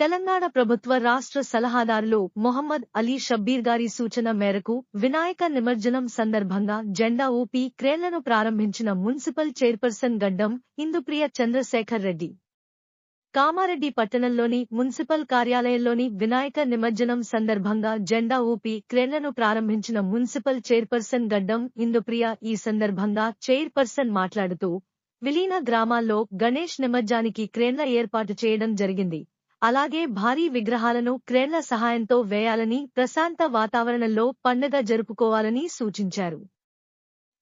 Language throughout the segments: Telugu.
తెలంగాణ ప్రభుత్వ రాష్ట్ర సలహాదారులు మొహమ్మద్ అలీ షబ్బీర్ గారి సూచన మేరకు వినాయక నిమజ్జనం సందర్భంగా జెండా ఊపి క్రేన్లను ప్రారంభించిన మున్సిపల్ చైర్పర్సన్ గడ్డం ఇందుప్రియ చంద్రశేఖర్ రెడ్డి. కామారెడ్డి పట్టణంలోని మున్సిపల్ కార్యాలయంలోని వినాయక నిమజ్జనం సందర్భంగా జెండా ఊపి క్రేన్లను ప్రారంభించిన మున్సిపల్ చైర్పర్సన్ గడ్డం ఇందుప్రియ ఈ సందర్భంగా చైర్పర్సన్ మాట్లాడుతూ విలీన గ్రామాల్లో గణేష్ నిమజ్జానికి క్రేన్ల ఏర్పాటు చేయడం జరిగింది. అలాగే భారీ విగ్రహాలను క్రేన్ల సహాయంతో వేయాలని ప్రశాంత వాతావరణంలో పండగ జరుపుకోవాలని సూచించారు.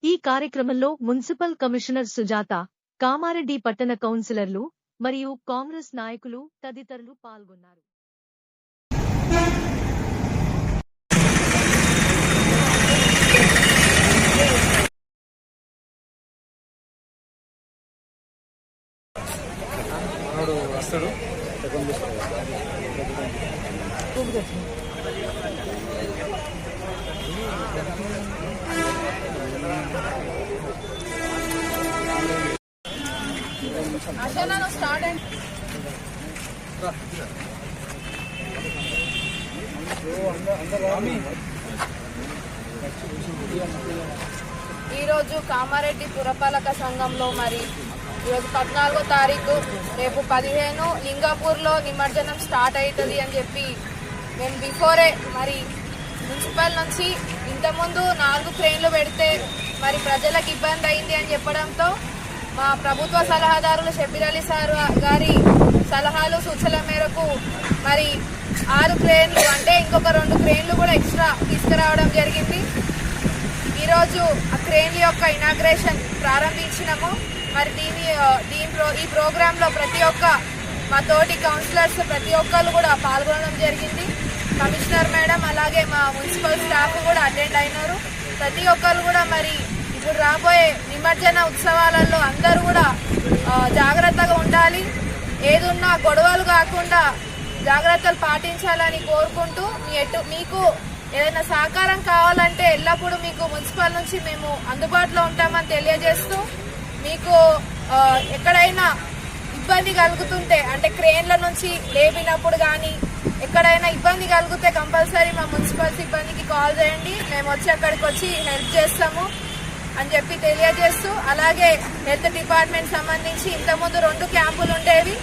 ఈ కార్యక్రమంలో మున్సిపల్ కమిషనర్ సుజాత కామారెడ్డి పట్టణ కౌన్సిలర్లు మరియు కాంగ్రెస్ నాయకులు తదితరులు పాల్గొన్నారు. వస్తాడు. స్టార్ట్ అండ్ ఈరోజు కామారెడ్డి పురపాలక సంఘంలో మరి ఈరోజు పద్నాలుగో తారీఖు రేపు పదిహేను లింగాపూర్లో నిమజ్జనం స్టార్ట్ అవుతుంది అని చెప్పి మేము బిఫోరే మరి మున్సిపల్ నుంచి ఇంతకుముందు నాలుగు ట్రైన్లు పెడితే మరి ప్రజలకు ఇబ్బంది అయింది అని చెప్పడంతో మా ప్రభుత్వ సలహాదారులు షబీర్ అలీ సార్ గారి సలహాలు సూచనల మేరకు మరి ఆరు క్రేన్లు అంటే ఇంకొక రెండు క్రేన్లు కూడా ఎక్స్ట్రా తీసుకురావడం జరిగింది. ఈరోజు ఆ క్రేన్ యొక్క ఇనాగ్రేషన్ ప్రారంభించినాము. మరి దీని దీని ప్రో ఈ ప్రోగ్రాంలో ప్రతి ఒక్క మా తోటి కౌన్సిలర్స్ ప్రతి ఒక్కరు కూడా పాల్గొనడం జరిగింది. కమిషనర్ మేడం అలాగే మా మున్సిపల్ స్టాఫ్ కూడా అటెండ్ అయినారు. ప్రతి ఒక్కరు కూడా మరి ఇప్పుడు రాబోయే నిమజ్జన ఉత్సవాలలో అందరూ కూడా జాగ్రత్తగా ఉండాలి. ఏదున్నా గొడవలు కాకుండా జాగ్రత్తలు పాటించాలని కోరుకుంటూ మీ ఎటు మీకు ఏదైనా సహకారం కావాలంటే ఎల్లప్పుడూ మీకు మున్సిపల్ నుంచి మేము అందుబాటులో ఉంటామని తెలియజేస్తూ మీకు ఎక్కడైనా ఇబ్బంది కలుగుతుంటే అంటే క్రేన్ల నుంచి లేపినప్పుడు కానీ ఎక్కడైనా ఇబ్బంది కలిగితే కంపల్సరీ మా మున్సిపల్ సిబ్బందికి కాల్ చేయండి. మేము వచ్చి అక్కడికి వచ్చి హెల్ప్ చేస్తాము అని చెప్పి తెలియజేస్తూ అలాగే హెల్త్ డిపార్ట్మెంట్ సంబంధించి ఇంతకుముందు రెండు క్యాంపులు ఉండేవి.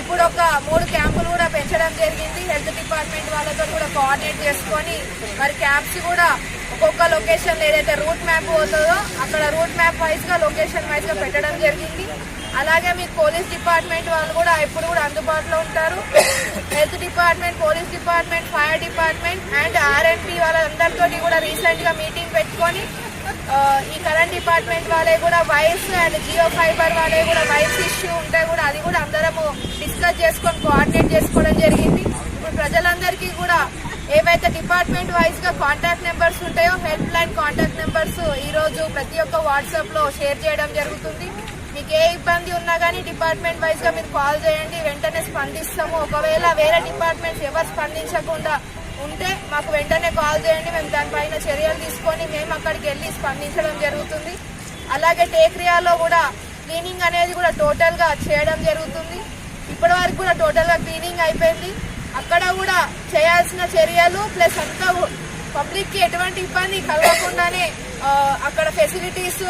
ఇప్పుడు ఒక మూడు క్యాంపులు కూడా పెంచడం జరిగింది. హెల్త్ డిపార్ట్మెంట్ వాళ్ళతో కూడా కోఆర్డినేట్ చేసుకొని మరి క్యాంప్స్ కూడా ఒక్కొక్క లొకేషన్ ఏదైతే రూట్ మ్యాప్ పోతుందో అక్కడ రూట్ మ్యాప్ వైజ్గా లొకేషన్ వైజ్గా పెట్టడం జరిగింది. అలాగే మీకు పోలీస్ డిపార్ట్మెంట్ వాళ్ళు కూడా ఎప్పుడు కూడా అందుబాటులో ఉంటారు. Health department police department fire department and RMP వాళ్ళందరితో కూడా రీసెంట్గా మీటింగ్ పెట్టుకొని ఈ కరెంట్ డిపార్ట్మెంట్ వాళ్ళే కూడా వైర్స్ అండ్ జియో ఫైబర్ వాళ్ళే కూడా వైర్స్ ఇష్యూ ఉంటే కూడా అది కూడా అందరము డిస్కస్ చేసుకొని కోఆర్డినేట్ చేసుకోవడం జరిగింది. ఇప్పుడు ప్రజలందరికీ కూడా ఏవైతే డిపార్ట్మెంట్ వైజ్గా కాంటాక్ట్ నెంబర్స్ ఉంటాయో హెల్ప్ లైన్ కాంటాక్ట్ నెంబర్స్ ఈ రోజు ప్రతి ఒక్క వాట్సాప్లో షేర్ చేయడం జరుగుతుంది. మీకు ఏ ఇబ్బంది ఉన్నా కానీ డిపార్ట్మెంట్ వైజ్గా మీరు కాల్ చేయండి. వెంటనే స్పందిస్తాము. ఒకవేళ వేరే డిపార్ట్మెంట్స్ ఎవరు స్పందించకుండా ఉంటే మాకు వెంటనే కాల్ చేయండి. మేము దానిపైన చర్యలు తీసుకొని మేము అక్కడికి వెళ్ళి స్పందించడం జరుగుతుంది. అలాగే టేక్రియాలో కూడా క్లీనింగ్ అనేది కూడా టోటల్గా చేయడం జరుగుతుంది. ఇప్పటి వరకు కూడా టోటల్గా క్లీనింగ్ అయిపోయింది. అక్కడ కూడా చేయాల్సిన చర్యలు ప్లస్ అంతా పబ్లిక్కి ఎటువంటి ఇబ్బంది కలగకుండానే అక్కడ ఫెసిలిటీస్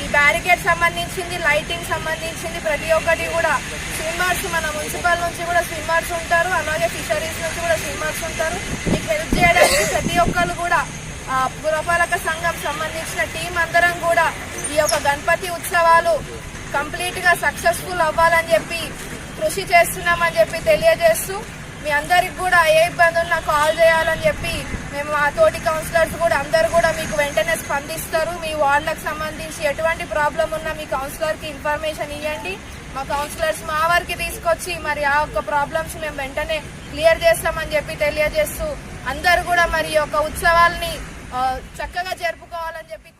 ఈ బ్యారికేడ్ సంబంధించింది లైటింగ్ సంబంధించింది ప్రతి ఒక్కటి కూడా. స్విమ్మర్స్ మన మున్సిపల్ నుంచి కూడా స్విమ్మర్స్ ఉంటారు అలాగే ఫిషరీస్ నుంచి కూడా స్విమ్మర్స్ ఉంటారు. మీకు హెల్ప్ చేయడానికి ప్రతి ఒక్కరు కూడా పురపాలక సంఘం సంబంధించిన టీం అందరం కూడా ఈ యొక్క గణపతి ఉత్సవాలు కంప్లీట్గా సక్సెస్ఫుల్ అవ్వాలని చెప్పి కృషి చేస్తున్నామని చెప్పి తెలియజేస్తూ మీ అందరికి కూడా ఏ ఇబ్బందులు నాకు కాల్ చేయాలని చెప్పి మేము మా తోటి కౌన్సిలర్స్ కూడా అందరు కూడా మీకు వెంటనే స్పందిస్తారు. మీ వార్డులకు సంబంధించి ఎటువంటి ప్రాబ్లం ఉన్నా మీ కౌన్సిలర్కి ఇన్ఫర్మేషన్ ఇవ్వండి మా కౌన్సిలర్స్ మా వారికి తీసుకొచ్చి మరి ఆ యొక్క ప్రాబ్లమ్స్ మేము వెంటనే క్లియర్ చేస్తామని చెప్పి తెలియజేస్తూ అందరు కూడా మరి ఈ యొక్క ఉత్సవాల్ని చక్కగా జరుపుకోవాలని చెప్పి